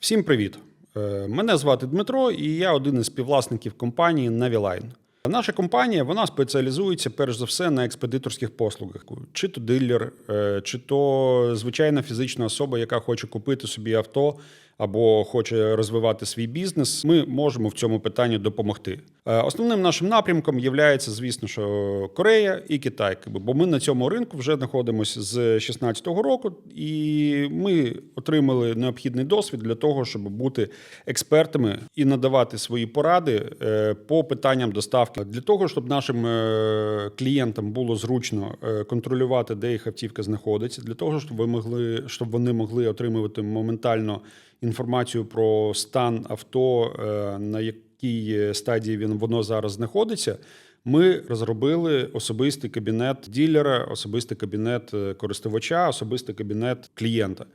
Всім привіт! Е, Мене звати Дмитро, і я один із співвласників компанії Naviline. Наша компанія вона спеціалізується перш за все на експедиторських послугах, чи то дилер, е, чи то звичайна фізична особа, яка хоче купити собі авто або хоче розвивати свій бізнес. Ми можемо в цьому питанні допомогти. Е, Основним нашим напрямком є, звісно, що Корея і Китай, бо ми на цьому ринку вже знаходимося з 2016 року, і ми отримали необхідний досвід для того, щоб бути експертами і надавати свої поради е, по питанням доставки для того, щоб нашим е, клієнтам було зручно контролювати, де їх автівка знаходиться, для того, щоб ви могли, щоб вони могли отримувати моментально інформацію про стан авто, е, на якій стадії він воно зараз знаходиться. Ми розробили особистий кабінет ділера, особистий кабінет е, користувача, особистий кабінет клієнта.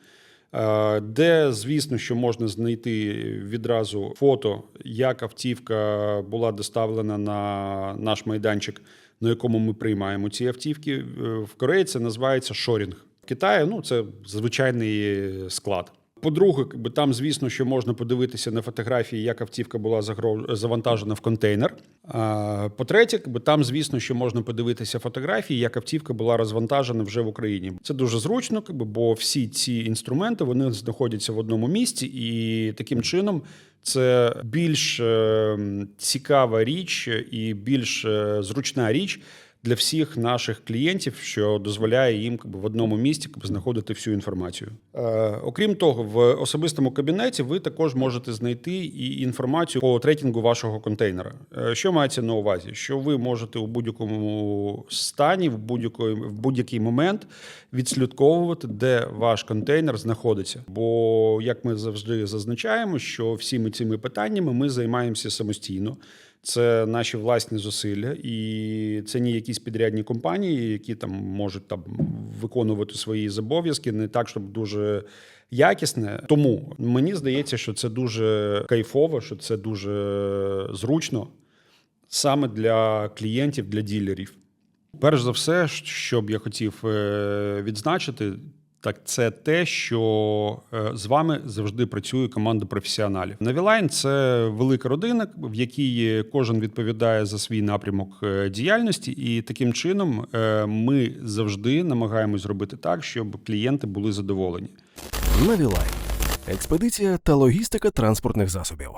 Е, Де, звісно, що можна знайти відразу фото, як автівка була доставлена на наш майданчик, на якому ми приймаємо ці автівки. В Кореї це називається шорінг. В Китаї ну, це звичайний склад. По-друге, там, звісно, що можна подивитися на фотографії, як автівка була завантажена в контейнер. По-третє, там, звісно, що можна подивитися фотографії, як автівка була розвантажена вже в Україні. Це дуже зручно, бо всі ці інструменти вони знаходяться в одному місці, і таким чином це більш е, цікава річ і більш е, зручна річ для всіх наших клієнтів, що дозволяє їм в одному місці знаходити всю інформацію. Е, окрім того, в особистому кабінеті ви також можете знайти і інформацію по трекінгу вашого контейнера. Е, що мається на увазі? Що ви можете у будь-якому стані, в будь-який, в будь-який момент відслідковувати, де ваш контейнер знаходиться. Бо, як ми завжди зазначаємо, що всіми цими питаннями ми займаємося самостійно. Це наші власні зусилля, і це не якісь підрядні компанії, які там можуть там виконувати свої зобов'язки, не так, щоб дуже якісне. Тому мені здається, що це дуже кайфово, що це дуже зручно саме для клієнтів, для ділерів. Перш за все, що б я хотів е, відзначити, так це те, що е, з вами завжди працює команда професіоналів. Навілайн це велика родина, в якій кожен відповідає за свій напрямок е, діяльності, і таким чином е, ми завжди намагаємось зробити так, щоб клієнти були задоволені. Навілайн. Експедиція та логістика транспортних засобів.